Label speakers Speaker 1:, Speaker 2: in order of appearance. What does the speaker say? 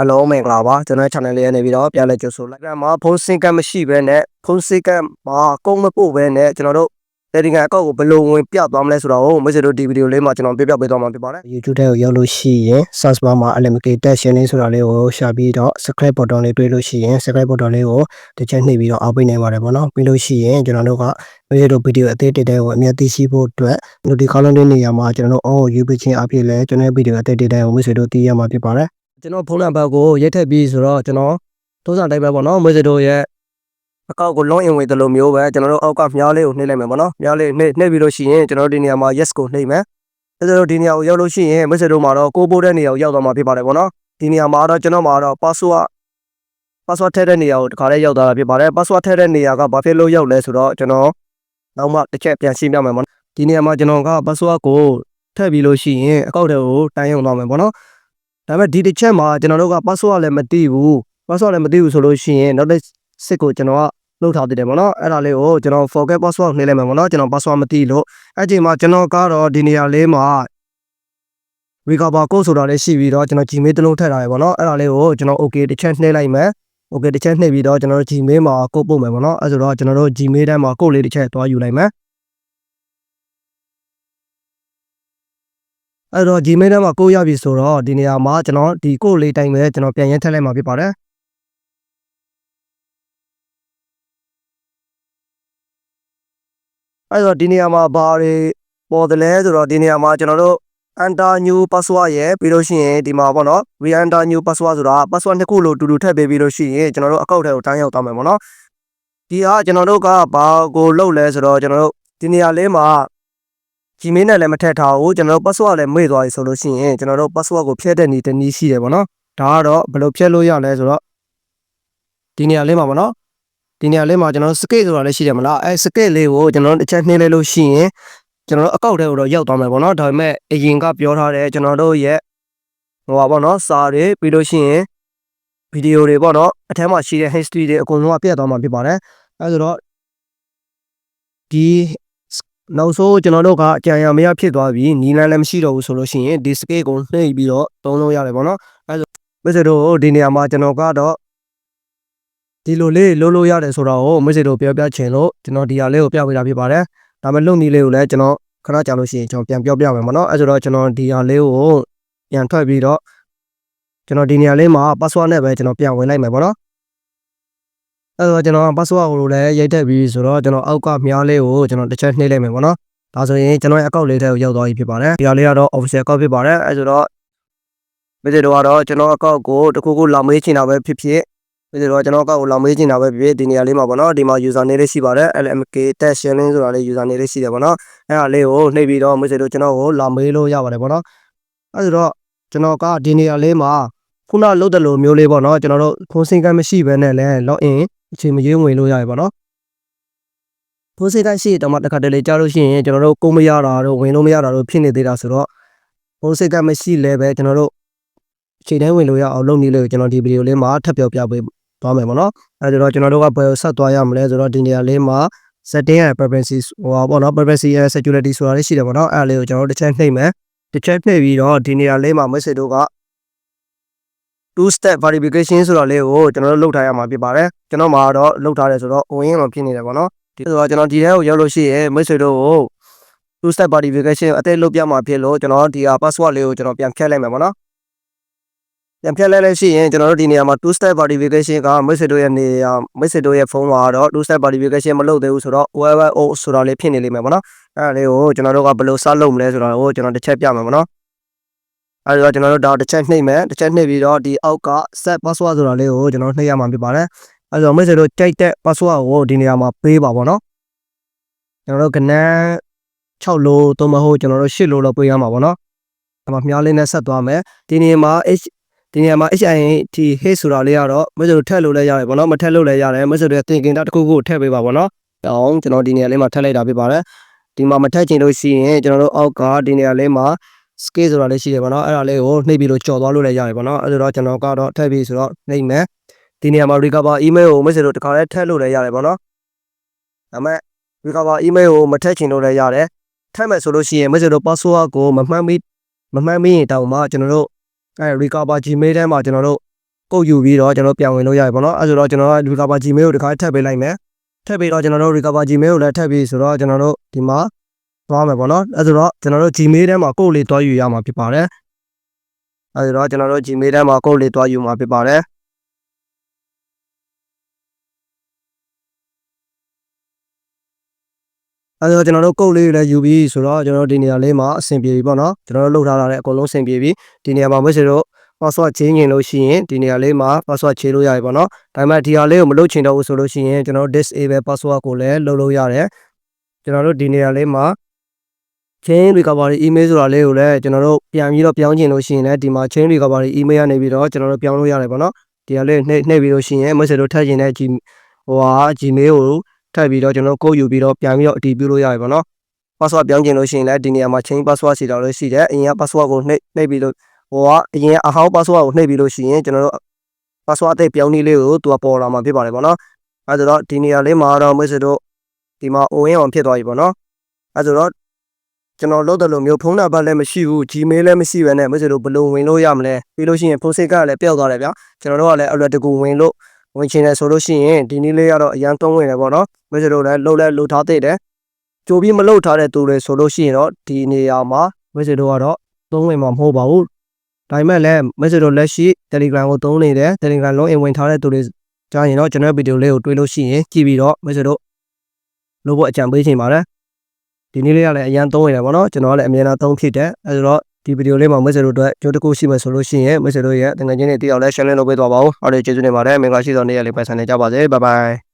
Speaker 1: Hello မင်္ဂလာပါကျွန်တော် channel လေးရနေပြီးတော့ပြန်လည်ကြိုဆိုလိုက်ပြန်မှာဖုန်းစင်ကတ်မရှိဘဲနဲ့ဖုန်းစင်ကတ်မှာကုန်းမပို့ဘဲနဲ့ကျွန်တော်တို့တယ်လီဂရမ်အကောင့်ကိုဘယ်လိုဝင်ပြသွားမလဲဆိုတာကိုမိတ်ဆွေတို့ဒီဗီဒီယိုလေးမှာကျွန်တော်ပြပြပေးသွားမှာဖြစ်ပါတယ် YouTube ထဲကိုရောက်လို့ရှိရင် search bar မှာ unlimited sharing ဆိုတာလေးကိုရှာပြီးတော့ subscribe button လေးတွေ့လို့ရှိရင် subscribe button လေးကိုတစ်ချက်နှိပ်ပြီးတော့အောက်ပေးနိုင်ပါတယ်ပေါ့နော်ပြီးလို့ရှိရင်ကျွန်တော်တို့ကမိတ်ဆွေတို့ဗီဒီယိုအသေးတစ်တဲ့ကိုအမြတ်သိရှိဖို့အတွက် notification ခေါင်းလုံးလေးနေရာမှာကျွန်တော်တို့ on ယူပေးခြင်းအဖြစ်လဲကျွန်တော်ဗီဒီယိုအသေးတစ်တဲ့ကိုမိတ်ဆွေတို့သိရမှာဖြစ်ပါတယ် ကျွန်တော်ဖုန်းနံပါတ်ကိုရိုက်ထည့်ပြီးဆိုတော့ကျွန်တော်သုံးစာတိုင်းပဲပေါ့နော်မွေးစတို့ရဲ့အကောက်ကို log in ဝင်တယ်လို့မျိုးပဲကျွန်တော်တို့အောက်ကမြားလေးကိုနှိပ်လိုက်မယ်ပေါ့နော်မြားလေးနှိပ်နှိပ်ပြီးလို့ရှိရင်ကျွန်တော်တို့ဒီနေရာမှာ yes ကိုနှိပ်မယ်အဲဒါတော့ဒီနေရာကိုရောက်လို့ရှိရင်မွေးစတို့မှာတော့ကိုပို့တဲ့နေရာကိုရောက်သွားမှာဖြစ်ပါတယ်ပေါ့နော်ဒီနေရာမှာတော့ကျွန်တော်မှာတော့ password password ထည့်တဲ့နေရာကိုတခါလေးရောက်သွားတာဖြစ်ပါတယ် password ထည့်တဲ့နေရာကဘာဖြစ်လို့ရောက်လဲဆိုတော့ကျွန်တော်နောက်မှတစ်ချက်ပြန်ရှင်းပြမယ်ပေါ့နော်ဒီနေရာမှာကျွန်တော်က password ကိုထည့်ပြီးလို့ရှိရင်အကောက်တွေကိုတိုင်းရုံသွားမယ်ပေါ့နော် ဒါပေမဲ့ဒီတစ်ချက်မှာကျွန်တော်တို့က password လည်းမသိဘူး password လည်းမသိဘူးဆိုလို့ရှိရင်နောက်တစ်စစ်ကိုကျွန်တော်ကလှုပ်ထားသေးတယ်ပေါ့နော်အဲ့ဒါလေးကိုကျွန်တော် forget password နှိပ်လိုက်မယ်ပေါ့နော်ကျွန်တော် password မသိလို့အဲ့ချိန်မှာကျွန်တော်ကတော့ဒီနေရာလေးမှာ recover code ဆိုတာလေးရှိပြီးတော့ကျွန်တော် Gmail တစ်လုံးထည့်ထားရပေါ့နော်အဲ့ဒါလေးကိုကျွန်တော် okay တစ်ချက်နှိပ်လိုက်မယ် okay တစ်ချက်နှိပ်ပြီးတော့ကျွန်တော်တို့ Gmail မှာ code ပို့မယ်ပေါ့နော်အဲ့ဆိုတော့ကျွန်တော်တို့ Gmail ထဲမှာ code လေးတစ်ချက်သွားယူလိုက်မယ် အဲ့တော့ Gmail ထဲမှာကိုရပြီဆိုတော့ဒီနေရာမှာကျွန်တော်ဒီကိုလေးတိုင်းပဲကျွန်တော်ပြန်ရင်းထည့်လိုက်မှာဖြစ်ပါတယ်အဲ့တော့ဒီနေရာမှာဘာတွေပေါ်တယ်လဲဆိုတော့ဒီနေရာမှာကျွန်တော်တို့ enter new password ရဲ့ပြီးလို့ရှိရင်ဒီမှာပေါ့နော် re enter new password ဆိုတာ password နှစ်ခုလို့တူတူထည့်ပေးပြီးလို့ရှိရင်ကျွန်တော်တို့အကောင့်ထဲကိုတန်းရောက်သွားမယ်ပေါ့နော်ဒီဟာကျွန်တော်တို့ကဘာကိုလုပ်လဲဆိုတော့ကျွန်တော်တို့ဒီနေရာလေးမှာ Gmail နဲ့လည်းမထည့်ထားဘူးကျွန်တော်တို့ password လည်းမေ့သွားပြီဆိုလို့ရှိရင်ကျွန်တော်တို့ password ကိုဖြည့်တဲ့နည်းတစ်နည်းရှိတယ်ပေါ့နော်ဒါကတော့ဘယ်လိုဖြည့်လို့ရလဲဆိုတော့ဒီနေရာလေးမှာပေါ့နော်ဒီနေရာလေးမှာကျွန်တော်တို့ scale ဆိုတာလည်းရှိတယ်မလားအဲ scale လေးကိုကျွန်တော်တို့တစ်ချက်နှိမ့်လိုက်လို့ရှိရင်ကျွန်တော်တို့အကောက်ထဲကိုတော့ရောက်သွားမယ်ပေါ့နော်ဒါပေမဲ့အရင်ကပြောထားတဲ့ကျွန်တော်တို့ရဲ့ဟိုပါပေါ့နော်စာတွေပြီးလို့ရှိရင်ဗီဒီယိုတွေပေါ့နော်အထက်မှာရှိတဲ့ history တွေအကုန်လုံးကပြတ်သွားမှာဖြစ်ပါတယ်အဲဆိုတော့ဒီ နောက်ဆုံးကျွန်တော်တို့ကအကြံရမရဖြစ်သွားပြီနီလန်းလည်းမရှိတော့ဘူးဆိုလို့ရှိရင်ဒီ scale ကိုနှိပ်ပြီးတော့သုံးလို့ရတယ်ပေါ့နော်အဲဆိုမိတ်ဆွေတို့ဒီနေရာမှာကျွန်တော်ကတော့ဒီလိုလေးလုံးလို့ရတယ်ဆိုတော့မိတ်ဆွေတို့ပြောပြချင်လို့ကျွန်တော်ဒီဟာလေးကိုပြပေးတာဖြစ်ပါတယ်ဒါပေမဲ့လုံနီလေးကိုလည်းကျွန်တော်ခဏကြာလို့ရှိရင်ကျွန်တော်ပြန်ပြောပြမယ်ပေါ့နော်အဲဆိုတော့ကျွန်တော်ဒီဟာလေးကိုပြန်ထွက်ပြီးတော့ကျွန်တော်ဒီနေရာလေးမှာ password နဲ့ပဲကျွန်တော်ပြန်ဝင်လိုက်မယ်ပေါ့နော် အဲဆိုတော့ကျွန်တော် password ကိုလည်းရိုက်ထည့်ပြီးဆိုတော့ကျွန်တော်အောက်ကမြားလေးကိုကျွန်တော်တစ်ချက်နှိပ်လိုက်မယ်ပေါ့နော်ဒါဆိုရင်ကျွန်တော်ရဲ့ account လေးထဲကိုရောက်သွားပြီဖြစ်ပါတယ်ဒီဟာလေးကတော့ official account ဖြစ်ပါတယ်အဲဆိုတော့မိစေတို့ကတော့ကျွန်တော် account ကိုတခုခုလာမေးချင်တာပဲဖြစ်ဖြစ်မိစေတို့ကကျွန်တော် account ကိုလာမေးချင်တာပဲဖြစ်ဖြစ်ဒီနေရာလေးမှာပေါ့နော်ဒီမှာ user name လေးရှိပါတယ် LMK test sharing ဆိုတာလေး user name လေးရှိတယ်ပေါ့နော်အဲဒါလေးကိုနှိပ်ပြီးတော့မိစေတို့ကျွန်တော်ကိုလာမေးလို့ရပါတယ်ပေါ့နော်အဲဆိုတော့ကျွန်တော်ကဒီနေရာလေးမှာခုနလုတ်တယ်လို့မျိုးလေးပေါ့နော်ကျွန်တော်တို့ဖုန်းစင်ကမ်းမရှိဘဲနဲ့လဲ log in အချိန်မရွေးဝင်လို့ရတယ်ပေါ့နော်ဖုန်းစင်ကမ်းရှိတော့မှတစ်ခါတလေကြားလို့ရှိရင်ကျွန်တော်တို့ကုန်းမရတာတို့ဝင်လို့မရတာတို့ဖြစ်နေသေးတာဆိုတော့ဖုန်းစင်ကမ်းမရှိလဲပဲကျွန်တော်တို့အချိန်တိုင်းဝင်လို့ရအောင်လုပ်နည်းလေးကိုကျွန်တော်ဒီဗီဒီယိုလေးမှာထပ်ပြောပြပေးသွားမယ်ပေါ့နော်အဲဒါတော့ကျွန်တော်တို့ကဘယ်ကိုဆက်သွားရမလဲဆိုတော့ဒီနေရာလေးမှာ setting and privacy ဟိုပါပေါ့နော် privacy and security ဆိုတာလေးရှိတယ်ပေါ့နော်အဲဒါလေးကိုကျွန်တော်တို့တစ်ချက်နှိပ်မယ်တစ်ချက်နှိပ်ပြီးတော့ဒီနေရာလေးမှာ message တို့က two step verification ဆိုတာလေးကိုကျွန်တော်တို့လုပ်ထားရမှာဖြစ်ပါတယ်ကျွန်တော်မှာတော့လုပ်ထားတယ်ဆိုတော့ win မှာဖြစ်နေတယ်ပေါ့နော်ဒီဆိုတော့ကျွန်တော်ဒီထဲကိုရောက်လို့ရှိရင် message တို့ကို two step verification အသေးလုပ်ပြမှာဖြစ်လို့ကျွန်တော်ဒီဟာ password လေးကိုကျွန်တော်ပြန်ဖြတ်လိုက်မယ်ပေါ့နော်ပြန်ဖြတ်လိုက်လို့ရှိရင်ကျွန်တော်တို့ဒီနေရာမှာ two step verification က message တို့ရဲ့နေရာ message တို့ရဲ့ဖုန်းမှာတော့ two step verification မလုပ်သေးဘူးဆိုတော့ OIO ဆိုတာလေးဖြစ်နေလိမ့်မယ်ပေါ့နော်အဲ့ဒါလေးကိုကျွန်တော်တို့ကဘယ်လိုစလုပ်မလဲဆိုတာကိုကျွန်တော်တစ်ချက်ပြမယ်ပေါ့နော် အဲဒါကျွန်တော်တို့ဒါတစ်ချက်နှိပ်မယ်တစ်ချက်နှိပ်ပြီးတော့ဒီအောက်က set password ဆိုတာလေးကိုကျွန်တော်နှိပ်ရမှာဖြစ်ပါတယ်အဲဒါမိတ်ဆွေတို့ကြိုက်တဲ့ password ကိုဒီနေရာမှာပေးပါပေါ့နော်ကျွန်တော်တို့ကနန်း6လို့သုံးမဟုတ်ကျွန်တော်တို့8လို့တော့ပေးရမှာပေါ့နော်ဒါမှမြားလေးနဲ့ဆက်သွားမယ်ဒီနေရာမှာ h ဒီနေရာမှာ HINT hey ဆိုတာလေးကတော့မိတ်ဆွေတို့ထည့်လို့လည်းရတယ်ပေါ့နော်မထည့်လို့လည်းရတယ်မိတ်ဆွေတို့သင်ကင်တာတစ်ခုခုထည့်ပေးပါပေါ့နော်အောင်ကျွန်တော်ဒီနေရာလေးမှာထည့်လိုက်တာဖြစ်ပါတယ်ဒီမှာမထည့်ချင်လို့ရှိရင်ကျွန်တော်တို့အောက်ကဒီနေရာလေးမှာ scale ဆိုတာလေးရှိတယ်ပေါ့နော်အဲ့ဒါလေးကိုနှိပ်ပြီးလို့ကြော်သွားလို့လည်းရတယ်ပေါ့နော်အဲ့ဒါတော့ကျွန်တော်ကတော့ထည့်ပြီးဆိုတော့နှိပ်မယ်ဒီနေရာမှာ recover email ကို message တို့တခါလဲထည့်လို့လည်းရတယ်ပေါ့နော်ဒါပေမဲ့ recover email ကိုမထည့်ချင်လို့လည်းရတယ်ထည့်မယ်ဆိုလို့ရှိရင် message တို့ password ကိုမမှန်မိမမှန်မိရင်တောင်မှကျွန်တော်တို့အဲ recover gmail ထဲမှာကျွန်တော်တို့ကုတ်ယူပြီးတော့ကျွန်တော်ပြန်ဝင်လို့ရတယ်ပေါ့နော်အဲဆိုတော့ကျွန်တော်က recover gmail ကိုတစ်ခါထပ်ပေးလိုက်မယ်ထပ်ပြီးတော့ကျွန်တော်တို့ recover gmail ကိုလည်းထပ်ပြီးဆိုတော့ကျွန်တော်တို့ဒီမှာ သွားမယ်ပေါ့နော်အဲဆိုတော့ကျွန်တော်တို့ gmail ထဲမှာကိုတ်လေးတွားယူရမှာဖြစ်ပါတယ်အဲဆိုတော့ကျွန်တော်တို့ gmail ထဲမှာကိုတ်လေးတွားယူမှာဖြစ်ပါတယ်အဲဆိုတော့ကျွန်တော်တို့ကုတ်လေးတွေလည်းယူပြီးဆိုတော့ကျွန်တော်တို့ဒီနေရာလေးမှာအဆင်ပြေပြီပေါ့နော်ကျွန်တော်တို့လှုပ်ထားတာလည်းအကုန်လုံးအဆင်ပြေပြီဒီနေရာမှာမဆွေတို့ password change ရင်လို့ရှိရင်ဒီနေရာလေးမှာ password change လို့ရတယ်ပေါ့နော်ဒါပေမဲ့ဒီဟာလေးကိုမလုပ်ချင်တော့ဘူးဆိုလို့ရှိရင်ကျွန်တော်တို့ disable password ကိုလည်းလုပ်လို့ရတယ်ကျွန်တော်တို့ဒီနေရာလေးမှာ chain recovery email ဆိုတာလေးကိုလည်းကျွန်တော်တို့ပြန်ပြီးတော့ပြောင်းချင်လို့ရှိရင်လည်းဒီမှာ chain recovery email ကနေပြီးတော့ကျွန်တော်တို့ပြောင်းလို့ရတယ်ပေါ့နော်ဒီဟာလေးနှိပ်နှိပ်ပြီးလို့ရှိရင်မဆွေတို့ထပ်ချင်တဲ့ G ဟိုဟာ Gmail ကိုထပ်ပြီးတော့ကျွန်တော်ကိုယူပြီးတော့ပြန်ပြီးတော့အတည်ပြုလို့ရတယ်ပေါ့နော် password ပြောင်းချင်လို့ရှိရင်လည်းဒီနေရာမှာ change password စီတောင်လို့ရှိတယ်အရင်က password ကိုနှိပ်နှိပ်ပြီးလို့ဟိုကအရင်အဟောင်း password ကိုနှိပ်ပြီးလို့ရှိရင်ကျွန်တော်တို့ password အသစ်ပြောင်းနည်းလေးကိုသူကပေါ်လာမှာဖြစ်ပါတယ်ပေါ့နော်အဲဆိုတော့ဒီနေရာလေးမှာတော့မိတ်ဆွေတို့ဒီမှာ ON on ဖြစ်သွားပြီပေါ့နော်အဲဆိုတော့ ကျွန်တော်လုပ်တယ်လို့မျိုးဖုန်းနံပါတ်လည်းမရှိဘူး Gmail လည်းမရှိဘဲနဲ့မိတ်ဆွေတို့ဘယ်လိုဝင်လို့ရမလဲပြီးလို့ရှိရင်ဖုန်းစိတ်ကလည်းပျောက်သွားတယ်ဗျာကျွန်တော်တို့ကလည်းအလွယ်တကူဝင်လို့ဝင်ချင်တယ်ဆိုလို့ရှိရင်ဒီနည်းလေးကတော့အရန်သုံးဝင်တယ်ပေါ့နော်မိတ်ဆွေတို့လည်းလှုပ်လဲလှုပ်ထားသေးတယ်ကြိုပြီးမလှုပ်ထားတဲ့သူတွေဆိုလို့ရှိရင်တော့ဒီနေရာမှာမိတ်ဆွေတို့ကတော့သုံးဝင်မှာမဟုတ်ပါဘူးဒါပေမဲ့လည်းမိတ်ဆွေတို့လက်ရှိ Telegram ကိုသုံးနေတယ် Telegram လုံးအင်ဝင်ထားတဲ့သူတွေကြားရင်တော့ကျွန်တော်ဗီဒီယိုလေးကိုတွေ့လို့ရှိရင်ကြည့်ပြီးတော့မိတ်ဆွေတို့လို့ဖို့အကြံပေးချင်ပါတယ် ဒီနေ့လေးကလည်းအရန်သုံးဝင်တယ်ပေါ့နော်ကျွန်တော်ကလည်းအမြဲတမ်းသုံးဖြစ်တယ်အဲဆိုတော့ဒီဗီဒီယိုလေးမှာမိတ်ဆွေတို့အတွက်ကြိုးတစ်ခုရှိမှဆိုလို့ရှိရင်မိတ်ဆွေတို့ရဲ့တကယ်ချင်းတွေတယောက်လဲ share လုပ်ပေးသွားပါဦးဟုတ်တယ်ကျေးဇူးတင်ပါတယ်မင်္ဂလာရှိသောနေ့ရက်လေးပိုင်ဆိုင်နေကြပါစေဘိုင်ဘိုင်